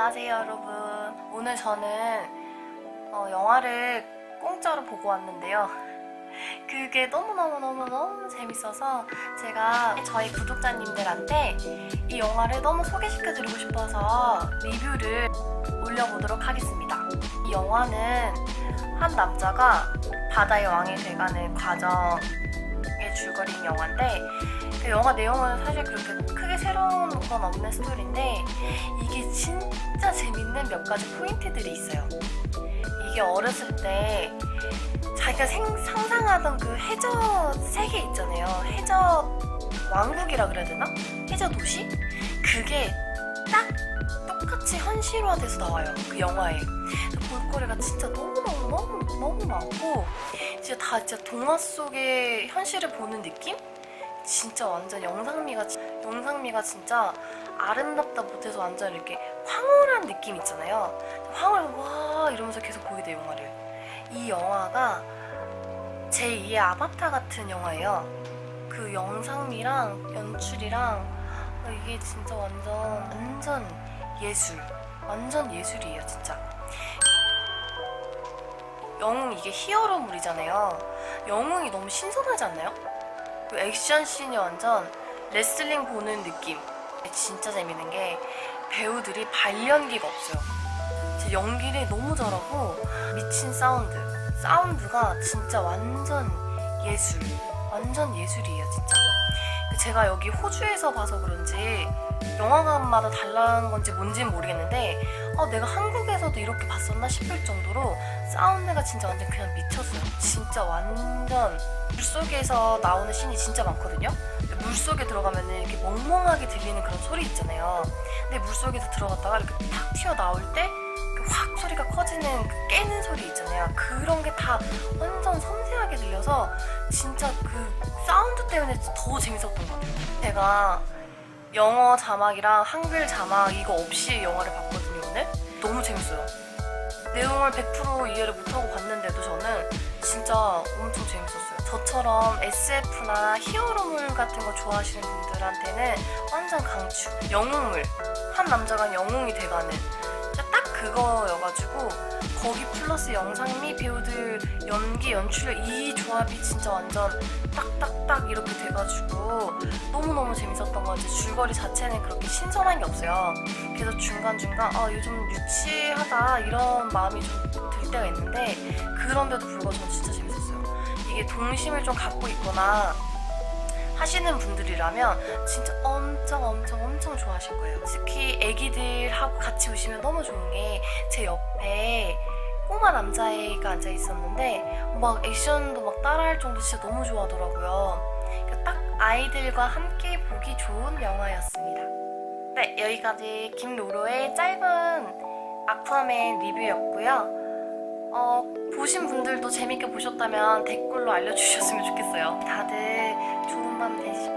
안녕하세요 여러분. 오늘 저는 어, 영화를 공짜로 보고 왔는데요. 그게 너무너무너무너무 재밌어서 제가 저희 구독자님들한테 이 영화를 너무 소개시켜드리고 싶어서 리뷰를 올려보도록 하겠습니다. 이 영화는 한 남자가 바다의 왕이 돼가는 과정의 줄거리인 영화인데 그 영화 내용은 사실 그렇게 크게 새로운 건 없는 스토리인데 이게 진짜 재밌는 몇 가지 포인트들이 있어요. 이게 어렸을 때 자기가 생- 상상하던 그 해저 세계 있잖아요. 해저 왕국이라 그래야 되나? 해저 도시? 그게 현실화돼서 나와요. 그 영화에. 볼거리가 진짜 너무너무 너무 너무 많고 진짜 다 진짜 동화 속의 현실을 보는 느낌? 진짜 완전 영상미가 영상미가 진짜 아름답다 못해서 완전 이렇게 황홀한 느낌 있잖아요. 황홀 와 이러면서 계속 보게 돼요 영화를. 이 영화가 제2의 아바타 같은 영화예요. 그 영상미랑 연출이랑 어, 이게 진짜 완전 완전 예술, 완전 예술이에요 진짜. 영웅 이게 히어로물이잖아요. 영웅이 너무 신선하지 않나요? 그 액션 씬이 완전 레슬링 보는 느낌. 진짜 재밌는 게 배우들이 발연기가 없어요. 진짜 연기를 너무 잘하고 미친 사운드. 사운드가 진짜 완전 예술. 완전 예술이에요, 진짜. 그 제가 여기 호주에서 봐서 그런지 영화관마다 달라는 건지 뭔지는 모르겠는데 어, 내가 한국에서도 이렇게 봤었나 싶을 정도로 사운드가 진짜 완전 그냥 미쳤어요. 진짜 완전 물속에서 나오는 씬이 진짜 많거든요. 물속에 들어가면 이렇게 멍멍하게 들리는 그런 소리 있잖아요. 근데 물속에서 들어갔다가 이렇게 탁 튀어 나올 때 깨는 소리 있잖아요. 그런 게 다 완전 섬세하게 들려서 진짜 그 사운드 때문에 더 재밌었던 것 같아요. 제가 영어 자막이랑 한글 자막 이거 없이 영화를 봤거든요 오늘. 너무 재밌어요. 내용을 100% 이해를 못하고 봤는데도 저는 진짜 엄청 재밌었어요. 저처럼 SF나 히어로물 같은 거 좋아하시는 분들한테는 완전 강추. 영웅물. 한 남자가 영웅이 돼가는. 딱 그거여가지고 거기 플러스 영상미 배우들 연기 연출 이 조합이 진짜 완전 딱딱딱 이렇게 돼가지고 너무너무 재밌었던 건지 줄거리 자체는 그렇게 신선한 게 없어요. 그래서 중간중간 아 요즘 유치하다 이런 마음이 좀 들 때가 있는데 그런데도 불구하고 저는 진짜 재밌었어요. 이게 동심을 좀 갖고 있거나 하시는 분들이라면 진짜 엄청 엄청 엄청 좋아하실 거예요. 특히 애기들하고 같이 오시면 너무 좋은 게 제 옆에 꼬마 남자애가 앉아 있었는데 막 액션도 막 따라할 정도 진짜 너무 좋아하더라고요. 그러니까 딱 아이들과 함께 보기 좋은 영화였습니다. 네, 여기까지 김로로의 짧은 아쿠아맨 리뷰였고요. 어, 보신 분들도 재밌게 보셨다면 댓글로 알려주셨으면 좋겠어요. 다들 좋은 밤 되시,